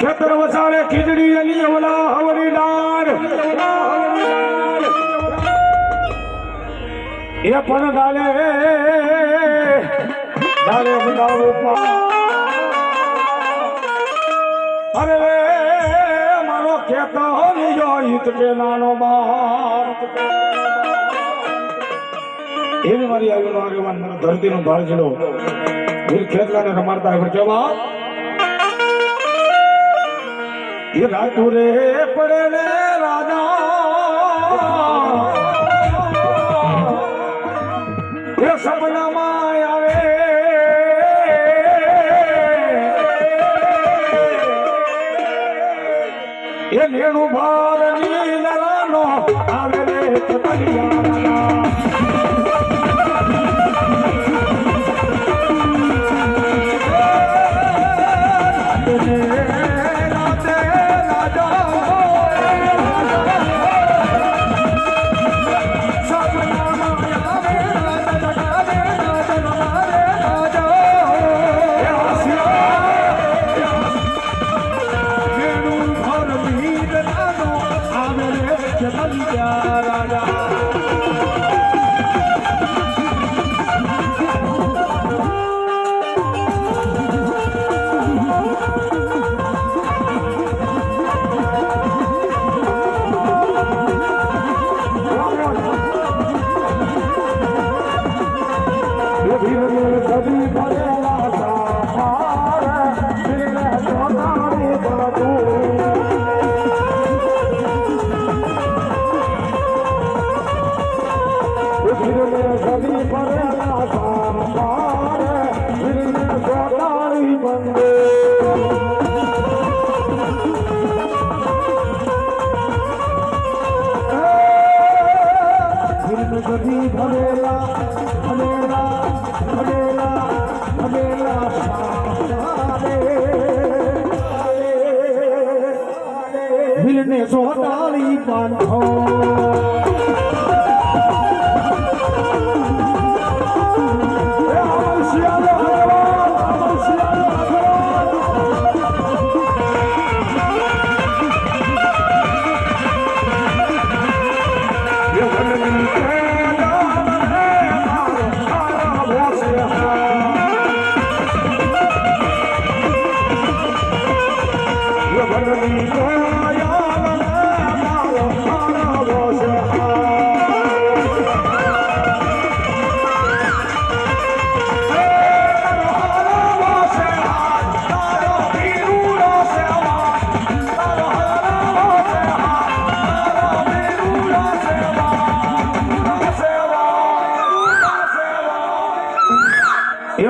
ખેતર વસાડે ખીચડી અલી અવલા હવરી લાડ એ પણ ગાલે ગાલે બતાવો અરે, મારો ખેતો લીયો હિત કે નાનો બાપ એવી મારી આગળ આગેવાન ધરતીનો ભાળ છેડો વીર ખેતલાને રમાડતા આગળ કેવા એ રાતુરે પડેલે રાજા એ સપનામાં આવે એ નેણું ભાર નીલરાનો આવે રે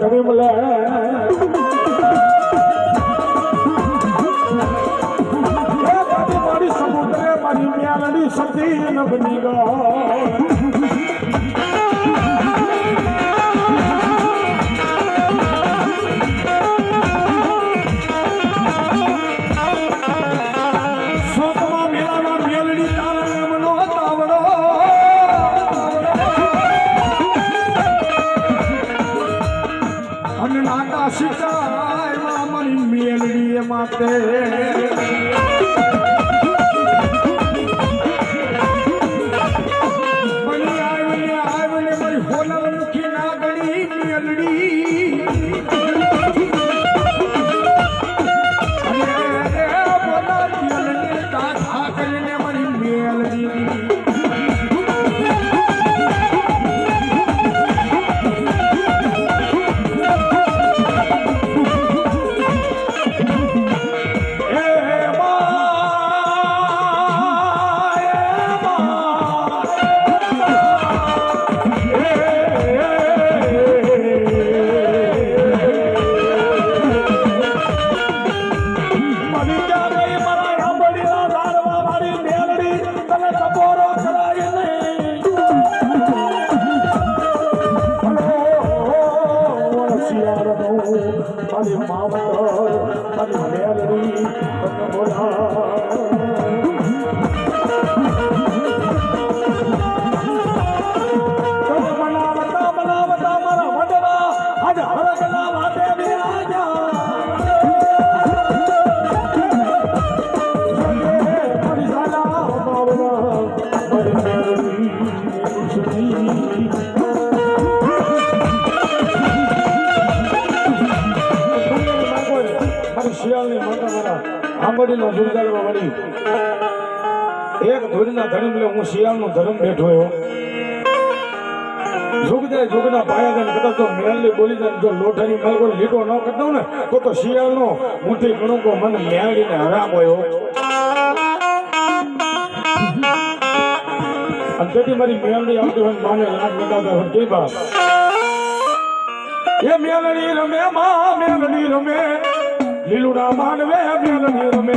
ઘરે મળે. મારી સમુદ્રે મારી મ્યાલડી સતી ન બની ગયો આંબડીનો દુર્ગાડવા વળી. એક ધૂળના ધર્મ લે, હું શિયાળનો ધર્મ બેઠો એવો. જુગદે જુગના પાયાગન કદાચ તો મેલની બોલી જાય જો લોઠાની મેલ કોઈ લીટો ન કરતો ને, તો તો શિયાળનો મુઠી ગણો કો મન મેળીને હરામ હોય અને મારી મેળડી આવતી હોય માને લાગ લગાવતા હોય, કે બાપ? એ મેળડી રમે, મા મેલડી રમે. લીલુડા માનવે મેલડી રમે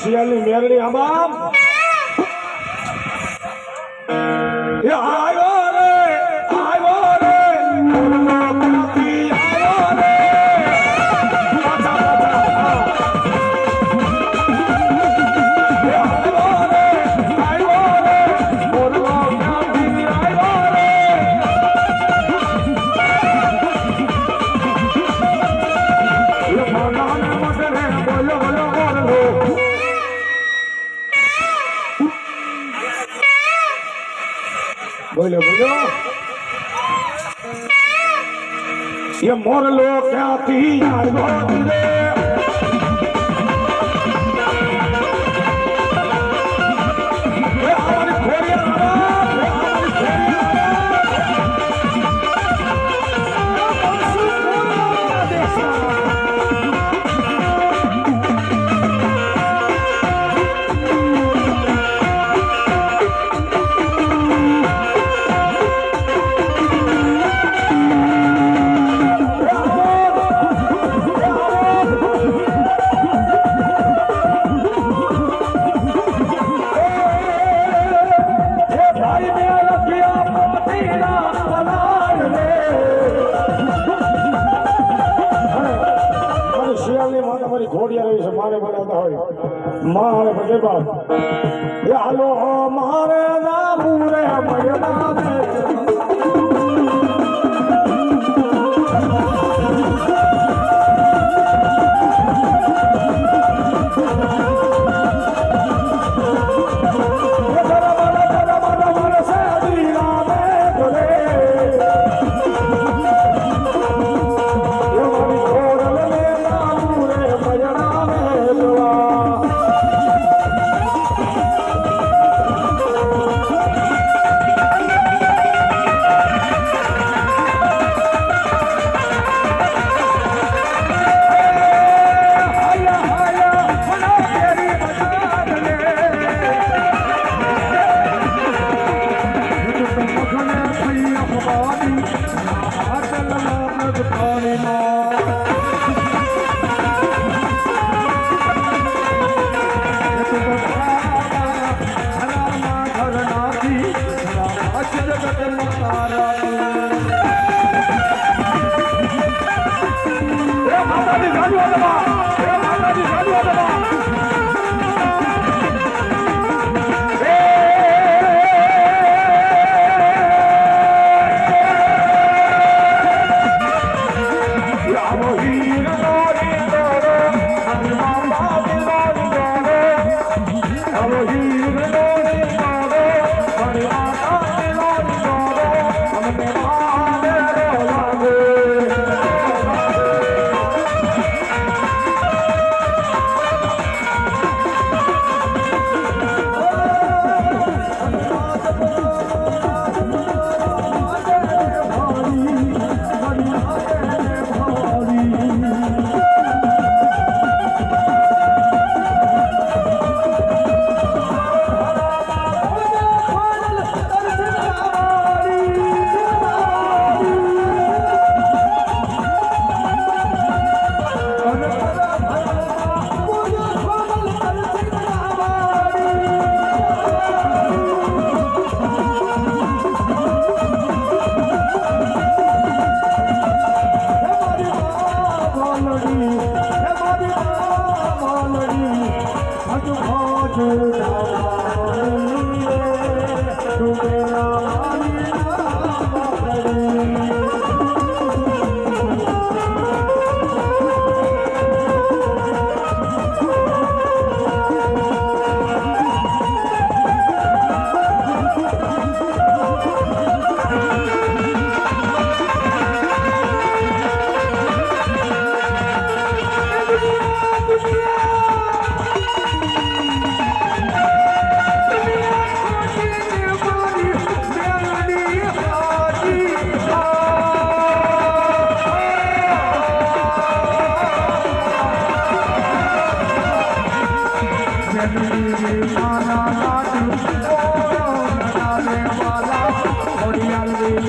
શિયાળની મેરડી આંબામ એ આવ્યો એ મોરલો ક્યાંથી આવ્યો રે?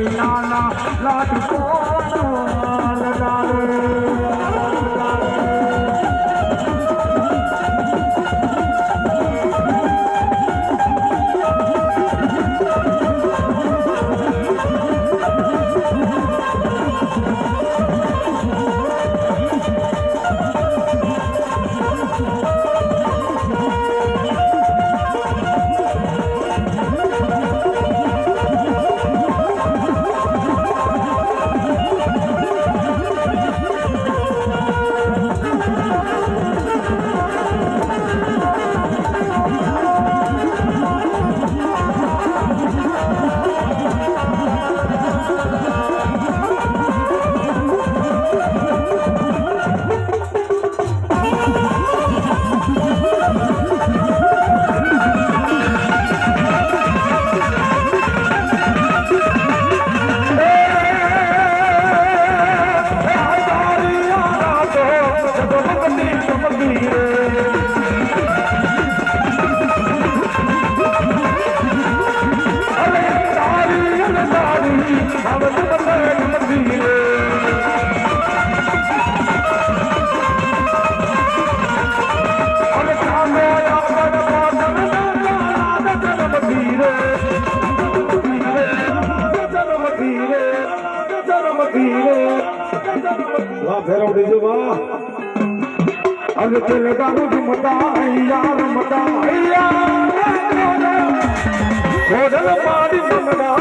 લાલા લાલ લાલ લાલ শপথ দিয়ে திலகாரு மதா ஐயா மதா ஐயா கோடல பாடி மதா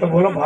তো বলো